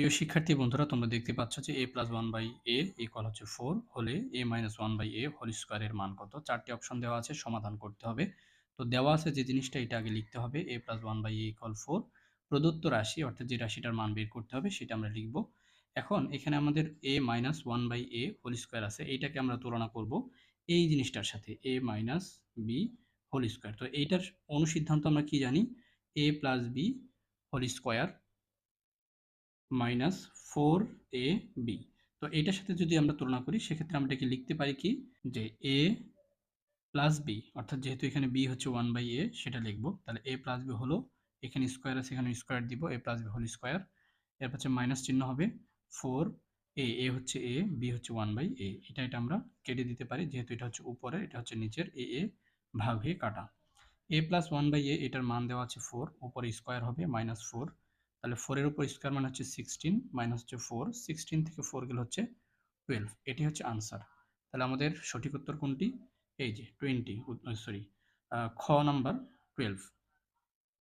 প্রিয় শিক্ষার্থী বন্ধুরা, তোমরা দেখতে পাচ্ছ যে A plus one by A equal হচ্ছে ফোর হলে A minus one by A whole স্কোয়ারের মান কত? চারটি অপশন দেওয়া আছে, সমাধান করতে হবে। তো দেওয়া আছে যে জিনিসটা, এটা আগে লিখতে হবে A plus one by A equal four প্রদত্ত রাশি, অর্থাৎ যে রাশিটার মান বের করতে হবে, সেটা আমরা লিখব। এখন এখানে আমাদের A minus one by A whole square আছে, এইটাকে আমরা তুলনা করব এই জিনিসটার সাথে A minus B whole square তো এইটার অনুসিদ্ধান্ত আমরা কি জানি? A plus B whole square minus four A B তো এটার সাথে যদি আমরা তুলনা করি, সেক্ষেত্রে আমরা এটাকে লিখতে পারি কি? যে এ প্লাস বি অর্থাৎ যেহেতু এখানে বি হচ্ছে ওয়ান বাই এ সেটা লিখব। তাহলে এ প্লাস বি হলো এখানে স্কোয়ার আছে, এখানে স্কোয়ার দিব A plus B whole square এরপর হচ্ছে মাইনাস চিহ্ন হবে ফোর এ এ হচ্ছে এ বি হচ্ছে ওয়ান বাই এ এটা এটা আমরা কেটে দিতে পারি, যেহেতু এটা হচ্ছে উপরে, এটা হচ্ছে নিচের এ এ ভাগ হয়ে কাটা। A plus one by A এটার মান দেওয়া আছে ফোর উপরে স্কোয়ার হবে মাইনাস ফোর তাহলে ফোরের উপর স্কোয়ার মানে হচ্ছে সিক্সটিন মাইনাস হচ্ছে ফোর সিক্সটিন থেকে ফোর গেলে হচ্ছে টুয়েলভ এটি হচ্ছে আনসার তাহলে আমাদের সঠিক উত্তর কোনটি? এই যে টোয়েন্টি সরি খ নাম্বার টুয়েলভ